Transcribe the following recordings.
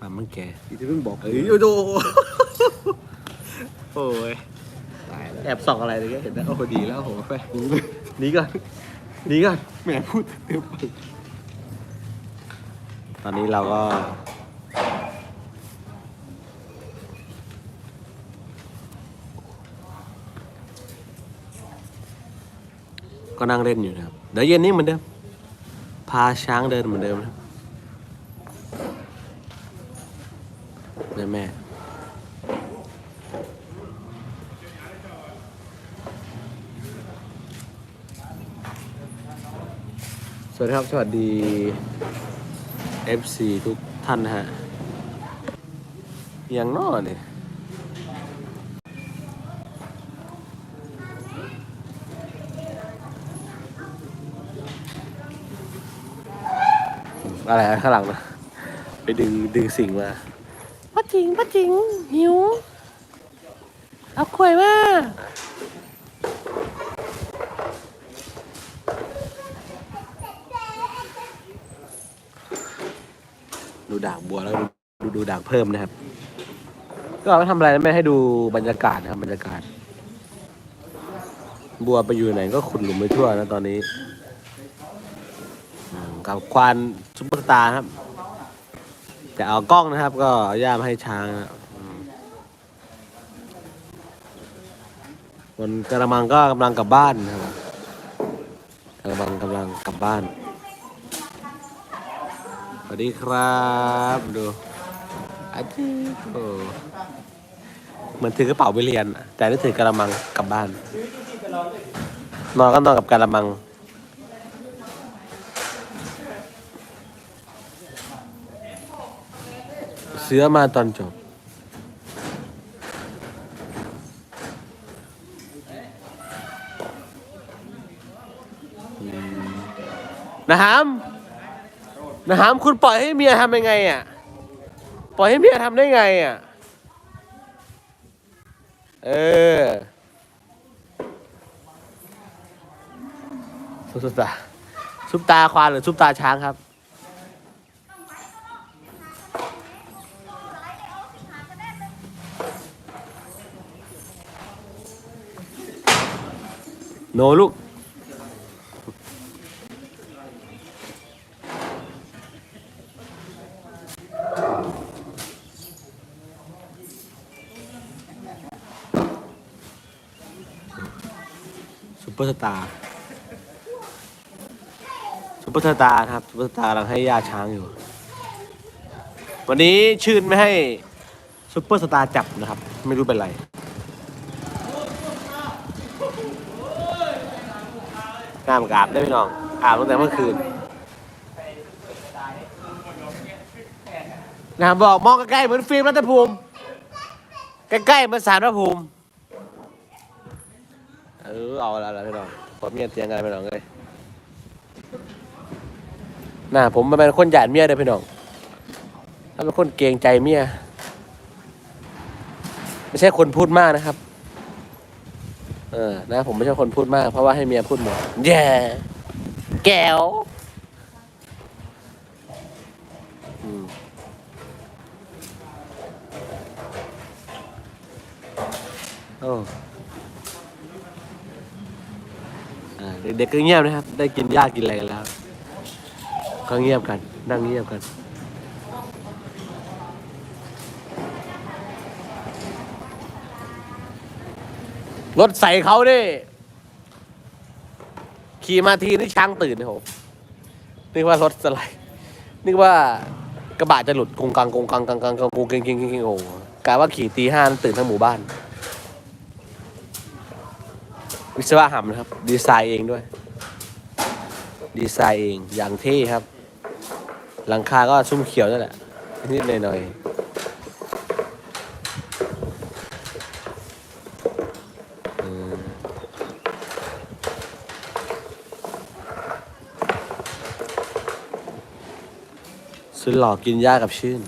ปั๊มมันแก่ที่เพิ่งบอกเอ้ยโอ้โหโอ้ยตายแล้วแอบส่องอะไรเลยเห็นไหมโอ้โหดีแล้วโอ้โหไปหนีก่อนหนีก่อนแหมพูดเต็มไปตอนนี้เราก็ ก็นั่งเล่นอยู่นะครับเดี๋ยวเย็นนี้เหมือนเดิมพาช้างเดินเหมือนเดิมนะครับแม่แม่ส วัสดีครับ สวัสดี FC ทุกท่านนะฮะย่างนอเนี่ยอะไรอะข้างหลังนะไปดึงดึงสิ่งมาป้าจิงป้าจิงหิว เอาขวยมาดูด่างบัวแล้ว ดูดูด่างเพิ่มนะครับ ก็ไม่ทำอะไรนะไม่ให้ดูบรรยากาศนะครับบรรยากาศ บัวไปอยู่ไหนก็ขุดหลุมไปทั่วนะตอนนี้กับควานซุปเปอร์สตาร์ครับจะเอากล้องนะครับ ก็ย่ามให้ช้างนะบนกระมังก็กำลังกลับบ้านนะครับกระมังกำลังกลับบ้าน สวัสดีครับ ดู อาทิตย์โอ้เหมือนถือกระเป๋าไปเรียนอะแต่นี่ถือกระมังกลับบ้าน นอนก็นอนกับกระมัง เสือมาตอนจบ นะฮามนะฮามคุณปล่อยให้เมียทำยังไงอะ ปล่อยให้เมียทำได้ไงอะ เออซุปตาซุปตาควานหรือซุปตาช้างครับ โนลูก เปอร์สตาร์ซุปเปอร์สตาร์นะครับซุปเปอร์สตาร์กำลังให้ย่าช้างอยู่ วันนี้ชื่นไม่ให้ซุปเปอร์สตาร์จับนะครับ ไม่รู้เป็นไรน้ำกอาบได้พี่น้องอาบตั้งแต่เมื่อคืนนะบอกมองใกล้ๆเหมือนฟิล์มรัตภูมิ ใกล้ๆเหมือนสารพระภูมิ ออเอาละละพี่น้องผมเมียเตียงกันพี่น้องเลยน่าผมเป็นคนหยาดเมียเลยพี่น้องถ้าเป็นคนเกรงใจเมียไม่ใช่คนพูดมากนะครับ เออ นะ ผมไม่ใช่คนพูดมาก เพราะว่าให้เมียพูดหมดแย่แก้วอืมโอ้อ่า เด็กๆก็เงียบนะครับ ได้กินหญ้ากินอะไรกันแล้วก็เงียบกันนั่งเงียบกัน รถใส่เขาดิขี่มาทีนี่ช้างตื่นเลยโหนึกว่ารถสไลด์นึกว่ากระบะจะหลุดกงกังกงกังกังกังกงกงเกงเกงเก่งโอ้โหกะว่าขี่ตีห้าตื่นทั้งหมู่บ้าน วิศวะหำนะครับ ดีไซน์เองด้วย ดีไซน์เองอย่างเท่ครับ หลังคาก็ซุ้มเขียวนั่นแหละ นิดหน่อยๆอืมสุดหล่อกินหญ้ากับชื่น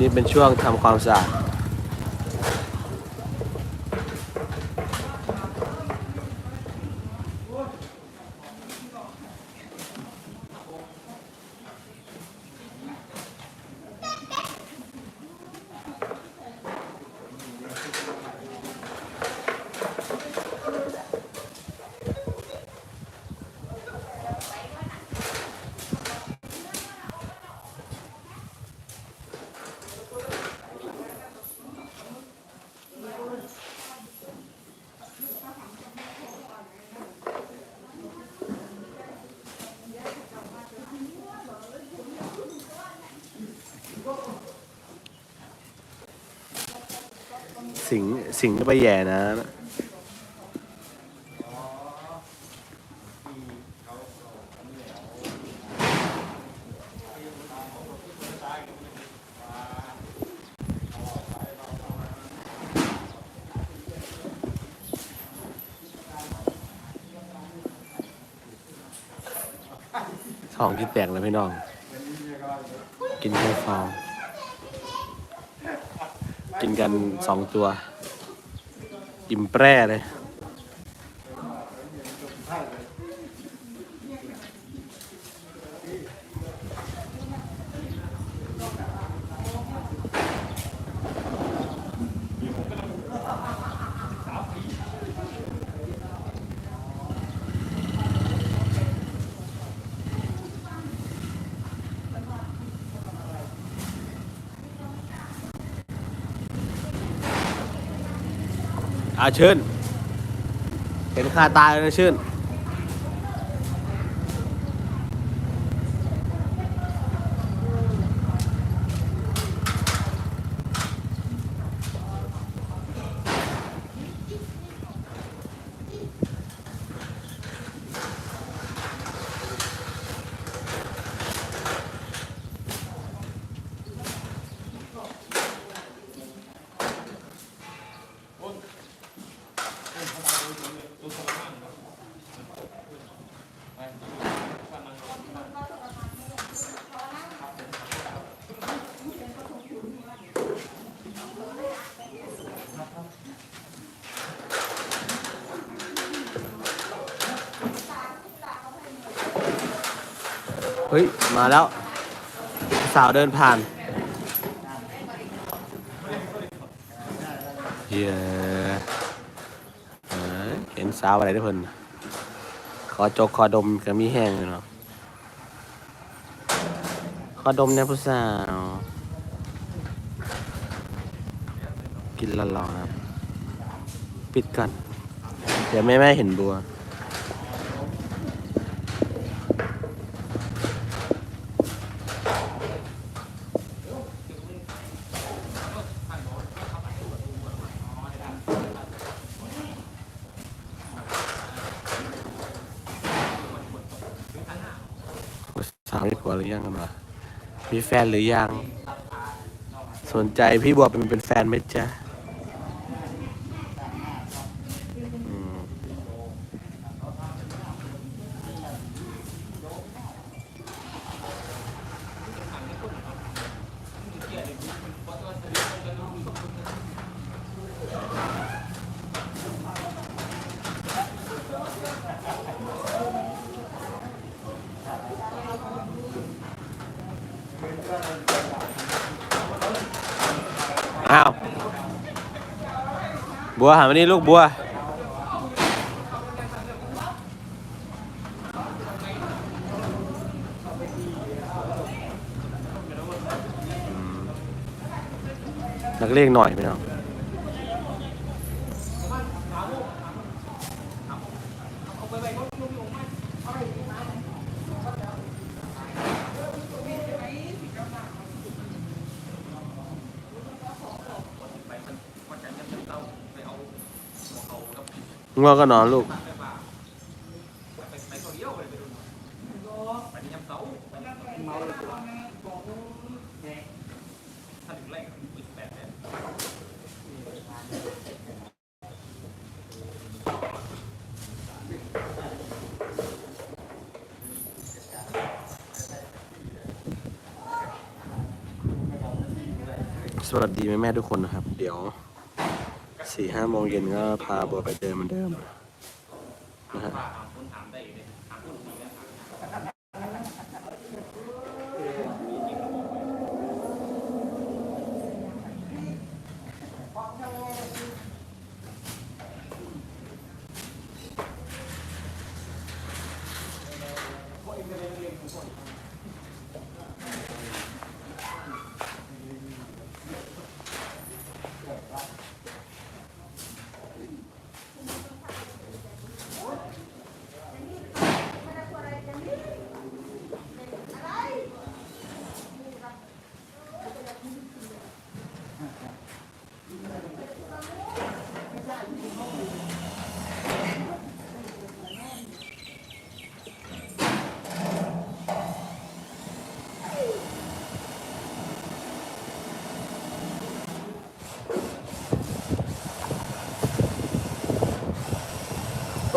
นี้เป็นช่วงทำความสะอาด สิงสิงก็ไปแย่นะท้องที่แตกแล้วพี่น้อง กินแค่ฟอง กินกันสองตัว อิ่มแปร่เลย อาชื่นเห็นคาตาเลยนะชื่น เฮ้ย มาแล้ว สาวเดินผ่าน เย้เอ้ยเห็นสาวอะไรทุกคนขอจกขอดมก็มีแห้งเลยเนาะขอดมเนี่ยผู้สาว กินละลอครับ ปิดก่อนเดี๋ยวแม่แม่เห็นบัว สาวมีผัว หรือยังกันวะมีแฟนหรือยัง สนใจพี่บัวเป็นเป็นแฟนไหมจ๊ะ อ้าว บัวหามานี่ลูกบัว นักเลงหน่อยไปน้อง ง่วงก็นอนลูกสวัสดีแม่แม่ทุกคนนะครับ เดี๋ยว สี่ห้าโมงเย็นก็พาบัวไปเดินเหมือนเดิม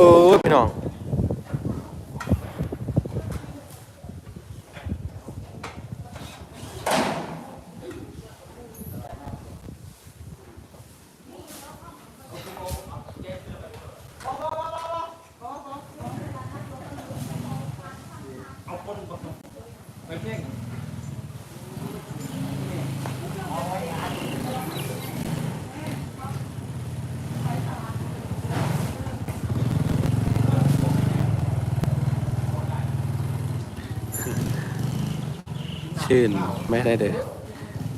อ้ยพี่น้อง ชื่นไม่ได้เดิน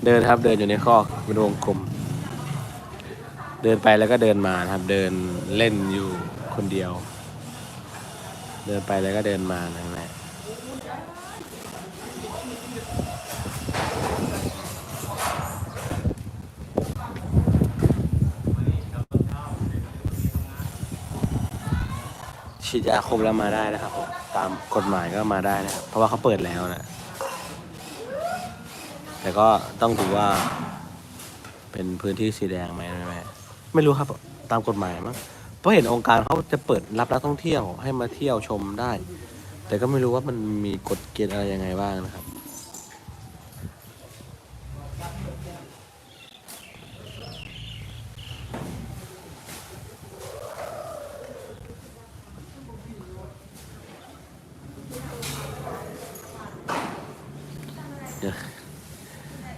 เดินครับเดินอยู่ในคอกเป็นวงกลม เดินไปแล้วก็เดินมานะครับ เดินเล่นอยู่คนเดียว เดินไปแล้วก็เดินมานั่นแหละฉีดยาครบแล้วมาได้นะครับผมตามกฎหมายก็มาได้นะครับเพราะว่าเขาเปิดแล้วนะ แต่ก็ต้องดูว่า เป็นพื้นที่สีแดงไหมไม่ไม่ไม่รู้ครับ ตามกฎหมายมั้งเพราะเห็นองค์การเขาจะเปิดรับนักท่องเที่ยวให้มาเที่ยวชมได้ แต่ก็ไม่รู้ว่ามันมีกฎเกณฑ์อะไรยังไงบ้างนะครับ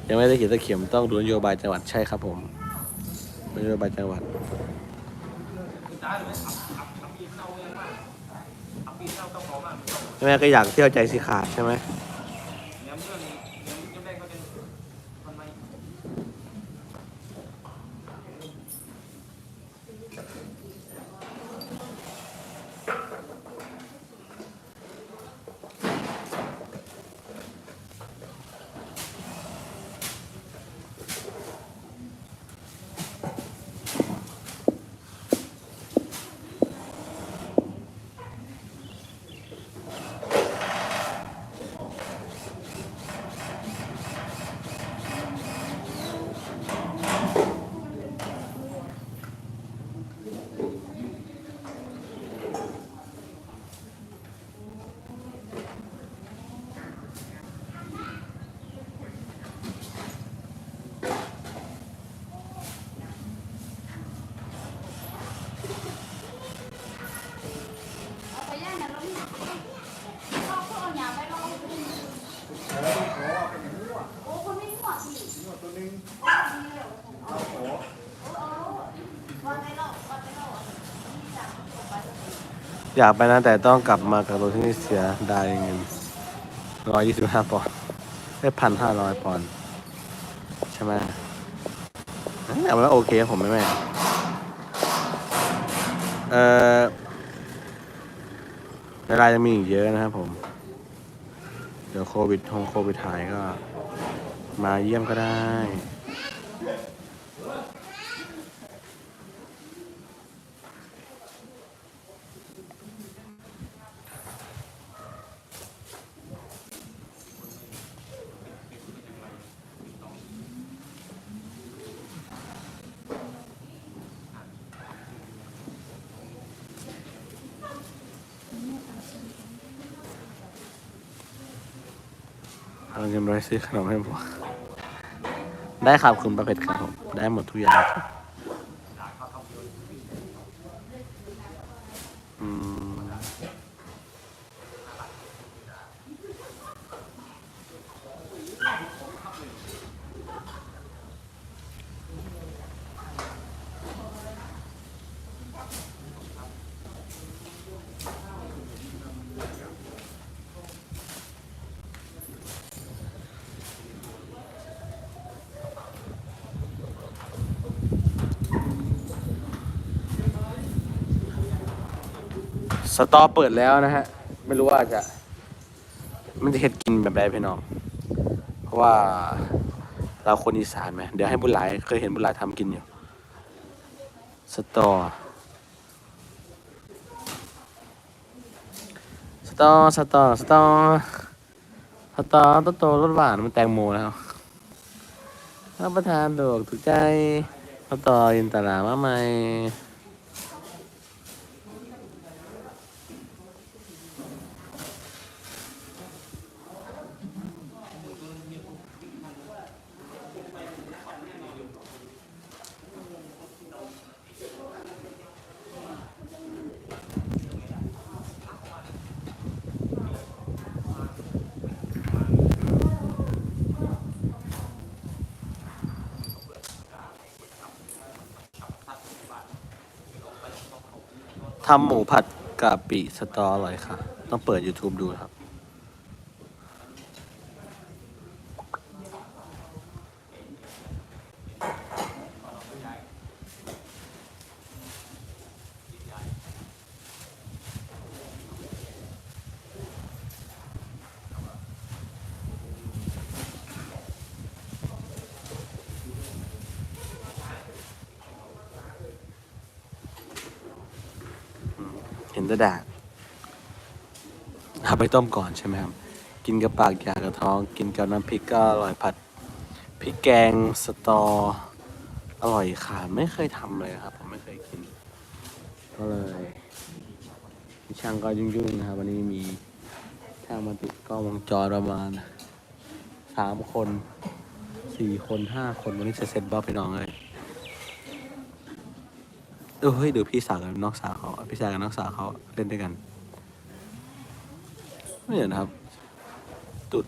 ยัง ไม่ได้เขียนตะเข็มต้องดูนโยบายจังหวัดใช่ครับผมนโยบายจังหวัดแม่ก็อยากเที่ยวใจสิขาดใช่ไหม อยากไปนะแต่ต้องกลับมากับรถที่นี่เสียได้เงินร้อยยี่สิบห้าปอนด์ได้พันห้าร้อยปอนด์ใช่ไหมแต่ว่าโอเคผมไม่แม่เออเวลายังมีอีกเยอะนะครับผม เดี๋ยวโควิดทงโควิดหายก็ มาเยี่ยมก็ได้ ซื้อขนมให้ผมได้ครับคุณประเพ็ดครับผมได้หมดทุกอย่างครับ สตอเปิดแล้วนะฮะ ไม่รู้ว่าจะ มันจะเฮ็ดกินแบบใดพี่น้อง เพราะว่าเราคนอีสานไหมเดี๋ยวให้บุญหลายเคยเห็นบุญหลายทำกินอยู่ สตอ สตอ สตอ สตอ สตอโตโตรสหวานมันแตงโมแล้วรับประทานดอกถูกใจสตออินตลามาใหม่ ทำหมูผัดกะปิสตออร่อยค่ะ ต้องเปิด YouTube ดูครับ เห็นแตะดาดเอา ไปต้มก่อนใช่ไหมครับ กินกับปากอยากกับท้อง กินกับน้ำพริกก็อร่อยผัดพริกแกงสตอ อร่อยค่ะ ไม่เคยทำเลยครับ ผมไม่เคยกิน ก็เลยช่างก็ยุ่งๆนะครับ วันนี้มีช่างมาติดกล้องวงจรประมาณสามคนสี่คนห้าคนวันนี้จะเสร็จบ้าไปน้องเลยเออเฮ้ยเดี๋ยวพี่สาวกับน้องสาวเขาพี่ชายกับน้องสาวเขาเล่นด้วยกัน เห็นนะครับตุด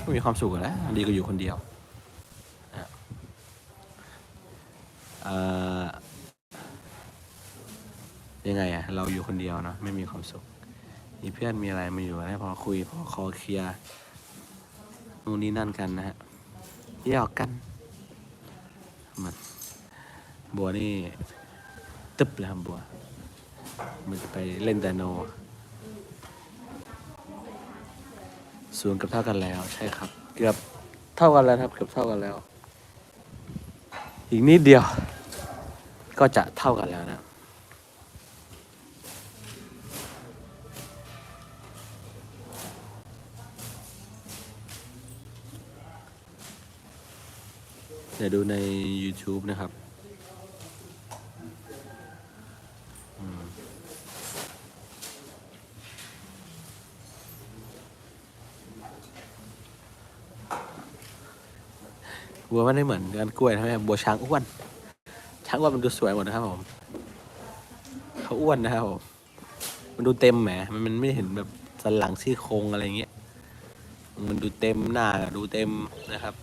ไม่มีความสุขแล้วดีก็อยู่คนเดียวนะเอ่อยังไงอะเราอยู่คนเดียวเนะไม่มีความสุขมีเพื่อนมีอะไรมาอยู่ให้พอคุยพอคอเคลียร์นู่นนี่นั่นกันนะฮะหยกกันมันบัวนี่ตึบเลยครับบัว มันจะไปเล่นแตโนศูนกับเท่ากันแล้วใช่ครับ เกือบเท่ากันแล้วครับ เกือบเท่ากันแล้ว อีกนิดเดียว ก็จะเท่ากันแล้วนะเดี๋ยวดูใน YouTube นะครับ บัวมันไม่เหมือนกันกล้วยใช่ไหมบัวช้างอ้วน ช้างอ้วนมันดูสวยหมดนะครับผมเขาอ้วนนะครับผมมันดูเต็มแหมมันไม่เห็นแบบสันหลังซี่โครงอะไรเงี้ย มันดูเต็มหน้าก็ดูเต็มนะครับ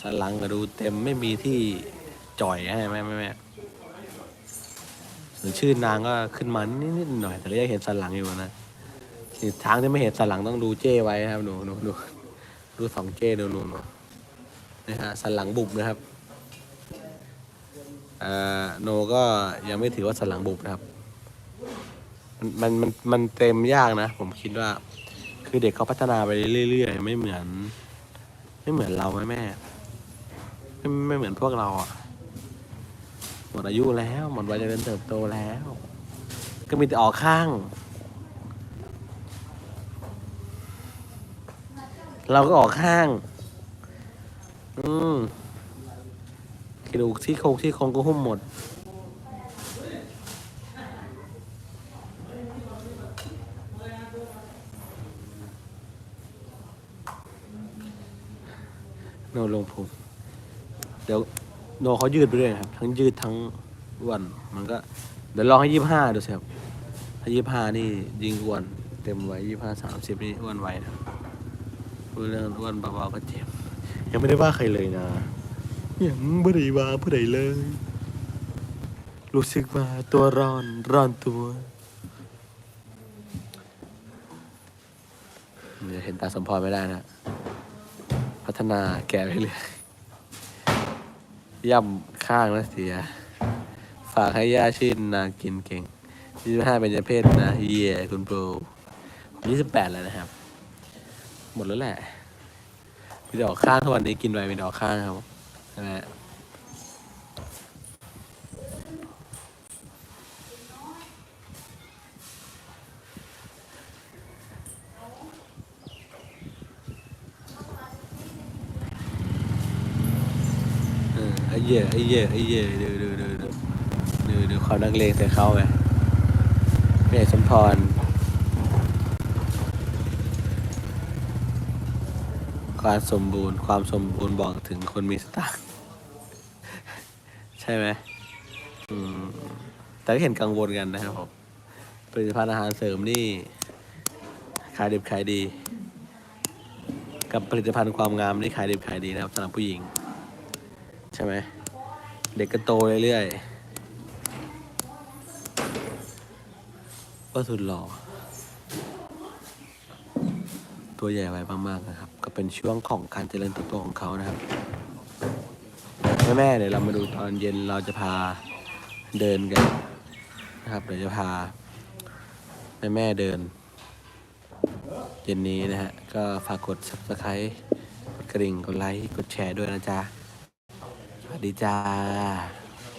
สันหลังก็ดูเต็มไม่มีที่จ่อยให้ไหมแม่แม่ส่วนชื่อนางก็ขึ้นมานิดๆหน่อย แต่เรายังเห็นสันหลังอยู่นะนี่ทางที่ไม่เห็นสันหลังต้องดูเจ้ไว้นะครับหนูหนูดูดูสองเจ้ดูหนูห นะฮะสันหลังบุบนะครับอ่อโนก็ยังไม่ถือว่าสันหลังบุบนะครับ มันมันมันเต็มยากนะ ผมคิดว่า คือเด็กเขาพัฒนาไปเรื่อยๆ ไม่เหมือน ไม่เหมือนเราแม่แม่ไม่ไม่เหมือนพวกเราอะหมดอายุแล้วหมดวัยเจริญเติบโตแล้ว ก็มีแต่ออกข้าง เราก็ออกข้าง อืมกระดูกที่โครงที่โครงก็หุ้มหมด โนลงพุงเดี๋ยวโนเขายืดไปเรื่อยครับ ทั้งยืดทั้งอ้วน มันก็ เดี๋ยวลองให้ยี่ห้าดูสิครับ ถ้ายี่ห้านี่ยิงอ้วน เต็มไว้ยี่ห้าสามสิบนี่อ้วนไว้นะพูดเรื่องอ้วนเบาๆก็เจ็บ ยังไม่ได้ว่าใครเลยนะยังไม่ได้ว่าผู้ใดเลย รู้สึกว่าตัวร้อนร้อนตัวเดี๋ยวเห็นตาสมพรไม่ได้นะ พัฒนาแก่ไปเรื่อยย่ำข้างแล้วเสีย ฝากให้ย่าชื่นนางกินเก่งยี่สิบห้าเป็นเพศนะ เย่คุณปูผมยี่สิบแปดแล้วนะครับ หมดแล้วแหละ มีดอกข้างทุกวันนี้กินไปมีดอกข้างครับใช่ไหมไอ้เหี้ยไอ้เหี้ยไอ้เหี้ยดูดูดูดูดูดูความนักเลงใส่เขาไงแม่สมพร ความสมบูรณ์ความสมบูรณ์บอกถึงคนมีสตางค์ใช่ไหมอืมแต่ก็เห็นกังวลกันนะครับผมผลิตภัณฑ์อาหารเสริมนี่ ขายดิบขายดี กับผลิตภัณฑ์ความงามนี่ขายดิบขายดีนะครับสำหรับผู้หญิง ใช่ไหมเด็กก็โตเรื่อยๆก็สุดหล่อตัวใหญ่ไว้มากๆนะครับ เป็นช่วงของการเจริญเติบโตของเขานะครับแม่ๆเดี๋ยวเรามาดูตอนเย็นเราจะพาเดินกันนะครับเดี๋ยวจะพาแม่ๆเดิน เย็นนี้นะฮะ ก็ฝากกด subscribe กดกระดิ่ง กดไลค์ กดแชร์ด้วยนะจ๊ะ สวัสดีจ้า